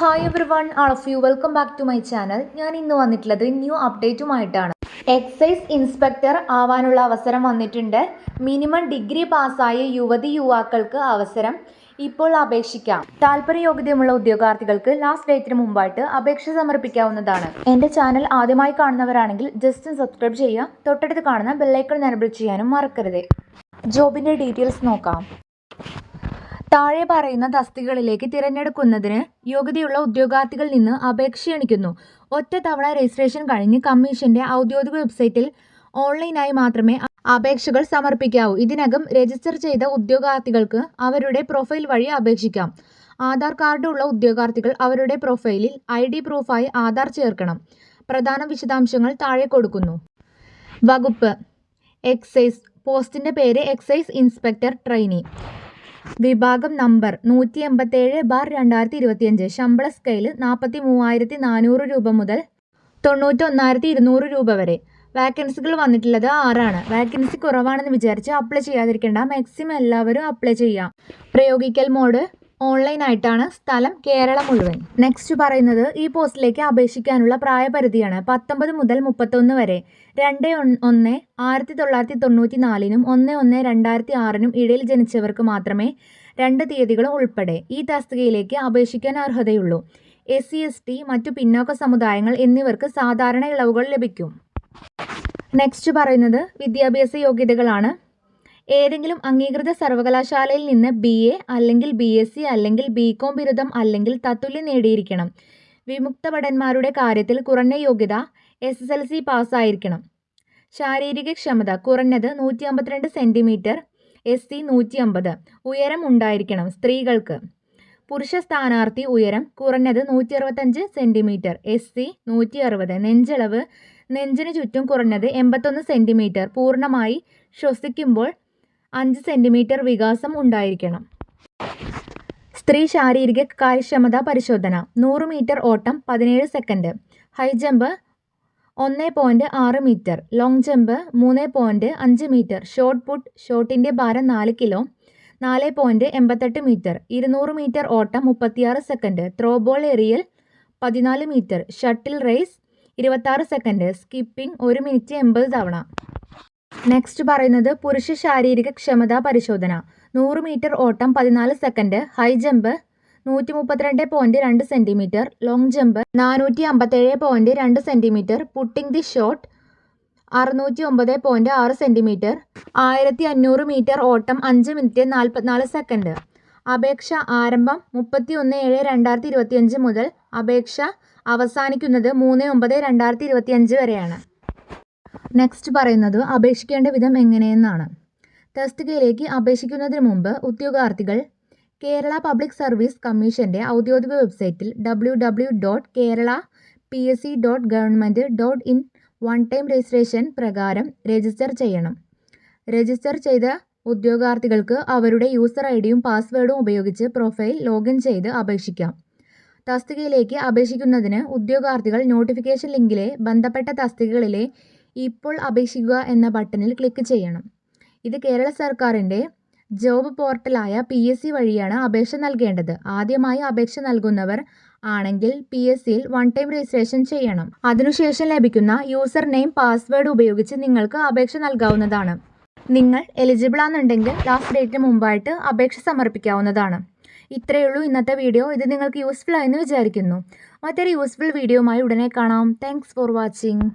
Hi everyone all of you welcome back to my channel ഞാൻ ഇന്ന് വന്നിട്ടുള്ളത് new അപ്ഡേറ്റുമായിട്ടാണ് excise inspector ആവാനുള്ള അവസരം വന്നിട്ടുണ്ട്. മിനിമം ഡിഗ്രി പാസ്സായ യുവതി യുവാക്കൾക്ക് അവസരം ഇപ്പോൾ അപേക്ഷിക്കാം. താല്പര്യ യോഗ്യതയുമുള്ള ഉദ്യോഗാർത്ഥികൾക്ക് ലാസ്റ്റ് ഡേറ്റിന് മുമ്പായിട്ട് അപേക്ഷ സമർപ്പിക്കാവുന്നതാണ്. എന്റെ ചാനൽ ആദ്യമായി കാണുന്നവരാണെങ്കിൽ ജസ്റ്റ് സബ്സ്ക്രൈബ് ചെയ്യുക. തൊട്ടടുത്ത് കാണുന്ന ബെല്ലൈക്കൺ എനബിൾ ചെയ്യാനും മറക്കരുത്. ജോബിന്റെ ഡീറ്റെയിൽസ് നോക്കാം. താഴെ പറയുന്ന തസ്തികകളിലേക്ക് തിരഞ്ഞെടുക്കുന്നതിന് യോഗ്യതയുള്ള ഉദ്യോഗാർത്ഥികളിൽ നിന്ന് അപേക്ഷ ക്ഷണിക്കുന്നു. ഒറ്റ തവണ രജിസ്ട്രേഷൻ കഴിഞ്ഞ് കമ്മീഷന്റെ ഔദ്യോഗിക വെബ്സൈറ്റിൽ ഓൺലൈനായി മാത്രമേ അപേക്ഷകൾ സമർപ്പിക്കാവൂ. ഇതിനകം രജിസ്റ്റർ ചെയ്ത ഉദ്യോഗാർത്ഥികൾക്ക് അവരുടെ പ്രൊഫൈൽ വഴി അപേക്ഷിക്കാം. ആധാർ കാർഡുള്ള ഉദ്യോഗാർത്ഥികൾ അവരുടെ പ്രൊഫൈലിൽ ഐ ഡി പ്രൂഫായി ആധാർ ചേർക്കണം. പ്രധാന വിശദാംശങ്ങൾ താഴെ കൊടുക്കുന്നു. വകുപ്പ്. എക്സൈസ്. പോസ്റ്റിന്റെ പേര് എക്സൈസ് ഇൻസ്പെക്ടർ ട്രെയിനി. വിഭാഗം നമ്പർ നൂറ്റി എൺപത്തേഴ് ബാർ രണ്ടായിരത്തി ഇരുപത്തിയഞ്ച് ശമ്പള സ്കെയിൽ നാൽപ്പത്തി മൂവായിരത്തി നാനൂറ് രൂപ മുതൽ തൊണ്ണൂറ്റൊന്നായിരത്തി ഇരുന്നൂറ് രൂപ വരെ. വാക്കൻസികൾ വന്നിട്ടുള്ളത് ആറാണ്. വാക്കൻസി കുറവാണെന്ന് വിചാരിച്ച് അപ്ലൈ ചെയ്യാതിരിക്കേണ്ട. മാക്സിമം എല്ലാവരും അപ്ലൈ ചെയ്യാം. പ്രയോഗിക്കൽ മോഡ് ഓൺലൈൻ ആയിട്ടാണ് സ്ഥലം കേരളം മുഴുവൻ. നെക്സ്റ്റ് പറയുന്നത് ഈ പോസ്റ്റിലേക്ക് അപേക്ഷിക്കാനുള്ള പ്രായപരിധിയാണ് പത്തൊമ്പത് മുതൽ മുപ്പത്തൊന്ന് വരെ. രണ്ട് ഒന്ന് ആയിരത്തി തൊള്ളായിരത്തി തൊണ്ണൂറ്റി നാലിനും ഒന്ന് ഒന്ന് രണ്ടായിരത്തി ആറിനും ഇടയിൽ ജനിച്ചവർക്ക് മാത്രമേ രണ്ട് തീയതികളും ഉൾപ്പെടെ ഈ തസ്തികയിലേക്ക് അപേക്ഷിക്കാൻ അർഹതയുള്ളൂ. എസ് സി എസ് ടി മറ്റു പിന്നോക്ക സമുദായങ്ങൾ എന്നിവർക്ക് സാധാരണ ഇളവുകൾ ലഭിക്കും. നെക്സ്റ്റ് പറയുന്നത് വിദ്യാഭ്യാസ യോഗ്യതകളാണ്. ഏതെങ്കിലും അംഗീകൃത സർവകലാശാലയിൽ നിന്ന് ബി എ അല്ലെങ്കിൽ ബി എസ് സി അല്ലെങ്കിൽ ബി കോം ബിരുദം അല്ലെങ്കിൽ തത്തുല്യം നേടിയിരിക്കണം. വിമുക്ത ഭടന്മാരുടെ കാര്യത്തിൽ കുറഞ്ഞ യോഗ്യത എസ് എസ് എൽ സി പാസ്സായിരിക്കണം. ശാരീരിക ക്ഷമത കുറഞ്ഞത് നൂറ്റി അമ്പത്തിരണ്ട് സെന്റിമീറ്റർ എസ് സി നൂറ്റി അമ്പത് ഉയരം ഉണ്ടായിരിക്കണം സ്ത്രീകൾക്ക്. പുരുഷ സ്ഥാനാർത്ഥി ഉയരം കുറഞ്ഞത് നൂറ്റി അറുപത്തഞ്ച് സെന്റിമീറ്റർ എസ് സി നൂറ്റി അറുപത് നെഞ്ചളവ് നെഞ്ചിന് ചുറ്റും കുറഞ്ഞത് എൺപത്തൊന്ന് സെന്റിമീറ്റർ പൂർണമായി ശ്വസിക്കുമ്പോൾ അഞ്ച് സെന്റിമീറ്റർ വികാസം ഉണ്ടായിരിക്കണം. സ്ത്രീ ശാരീരിക കാര്യക്ഷമത പരിശോധന. നൂറ് മീറ്റർ ഓട്ടം പതിനേഴ് സെക്കൻഡ്. ഹൈ ജമ്പ് ഒന്ന് പോയിന്റ് ആറ് മീറ്റർ. ലോങ് ജമ്പ് മൂന്ന് പോയിന്റ് അഞ്ച് മീറ്റർ. ഷോർട്ട് പുട്ട് ഷോട്ടിന്റെ ഭാരം നാല് കിലോ നാല് പോയിന്റ് എൺപത്തെട്ട് മീറ്റർ. ഇരുന്നൂറ് മീറ്റർ ഓട്ടം മുപ്പത്തിയാറ് സെക്കൻഡ്. ത്രോ ബോൾ എറിയൽ പതിനാല് മീറ്റർ. ഷട്ടിൽ റേസ് ഇരുപത്താറ് സെക്കൻഡ്. സ്കിപ്പിംഗ് ഒരു മിനിറ്റ് എൺപത് തവണ. നെക്സ്റ്റ് പറയുന്നത് പുരുഷ ശാരീരിക ക്ഷമതാ പരിശോധന. നൂറ് മീറ്റർ ഓട്ടം പതിനാല് സെക്കൻഡ് ഹൈ ജമ്പ് നൂറ്റി മുപ്പത്തിരണ്ട് പോയിന്റ് രണ്ട് സെന്റിമീറ്റർ ലോങ് ജമ്പ് നാനൂറ്റി അമ്പത്തേഴ് പോയിന്റ് രണ്ട് സെന്റിമീറ്റർ പുട്ടിംഗ് ദി ഷോട്ട് അറുന്നൂറ്റി ഒമ്പത് പോയിന്റ് ആറ് സെന്റിമീറ്റർ ആയിരത്തി അഞ്ഞൂറ് മീറ്റർ ഓട്ടം അഞ്ച് മിനിറ്റ് നാൽപ്പത്തിനാല് സെക്കൻഡ് അപേക്ഷ ആരംഭം മുപ്പത്തി ഒന്ന് ഏഴ് രണ്ടായിരത്തി ഇരുപത്തിയഞ്ച് മുതൽ അപേക്ഷ അവസാനിക്കുന്നത് മൂന്ന് ഒമ്പത് രണ്ടായിരത്തി ഇരുപത്തിയഞ്ച് വരെയാണ്. നെക്സ്റ്റ് പറയുന്നത് അപേക്ഷിക്കേണ്ട വിധം എങ്ങനെയെന്നാണ്. തസ്തികയിലേക്ക് അപേക്ഷിക്കുന്നതിന് മുമ്പ് ഉദ്യോഗാർത്ഥികൾ കേരള പബ്ലിക് സർവീസ് കമ്മീഷന്റെ ഔദ്യോഗിക വെബ്സൈറ്റിൽ W W dot Kerala P S C dot government dot in one time registration പ്രകാരം രജിസ്റ്റർ ചെയ്യണം. രജിസ്റ്റർ ചെയ്ത ഉദ്യോഗാർത്ഥികൾക്ക് അവരുടെ യൂസർ ഐ ഡിയും പാസ്വേഡും ഉപയോഗിച്ച് പ്രൊഫൈൽ ലോഗിൻ ചെയ്ത് അപേക്ഷിക്കാം. തസ്തികയിലേക്ക് അപേക്ഷിക്കുന്നതിന് ഉദ്യോഗാർത്ഥികൾ നോട്ടിഫിക്കേഷൻ ലിങ്കിലെ ബന്ധപ്പെട്ട തസ്തികകളിലെ ഇപ്പോൾ അപേക്ഷിക്കുക എന്ന ബട്ടണിൽ ക്ലിക്ക് ചെയ്യണം. ഇത് കേരള സർക്കാരിന്റെ ജോബ് പോർട്ടലായ പി എസ് സി വഴിയാണ് അപേക്ഷ നൽകേണ്ടത്. ആദ്യമായി അപേക്ഷ നൽകുന്നവർ ആണെങ്കിൽ പി എസ് സിയിൽ വൺ ടൈം രജിസ്ട്രേഷൻ ചെയ്യണം. അതിനുശേഷം ലഭിക്കുന്ന യൂസർ നെയിം പാസ്വേഡ് ഉപയോഗിച്ച് നിങ്ങൾക്ക് അപേക്ഷ നൽകാവുന്നതാണ്. നിങ്ങൾ എലിജിബിൾ ആണെന്നുണ്ടെങ്കിൽ ലാസ്റ്റ് ഡേറ്റിന് മുമ്പായിട്ട് അപേക്ഷ സമർപ്പിക്കാവുന്നതാണ്. ഇത്രയേ ഉള്ളൂ ഇന്നത്തെ വീഡിയോ ഇത് നിങ്ങൾക്ക് യൂസ്ഫുൾ ആയെന്ന് വിചാരിക്കുന്നു. മറ്റൊരു യൂസ്ഫുൾ വീഡിയോയുമായി ഉടനെ കാണാം. Thanks for watching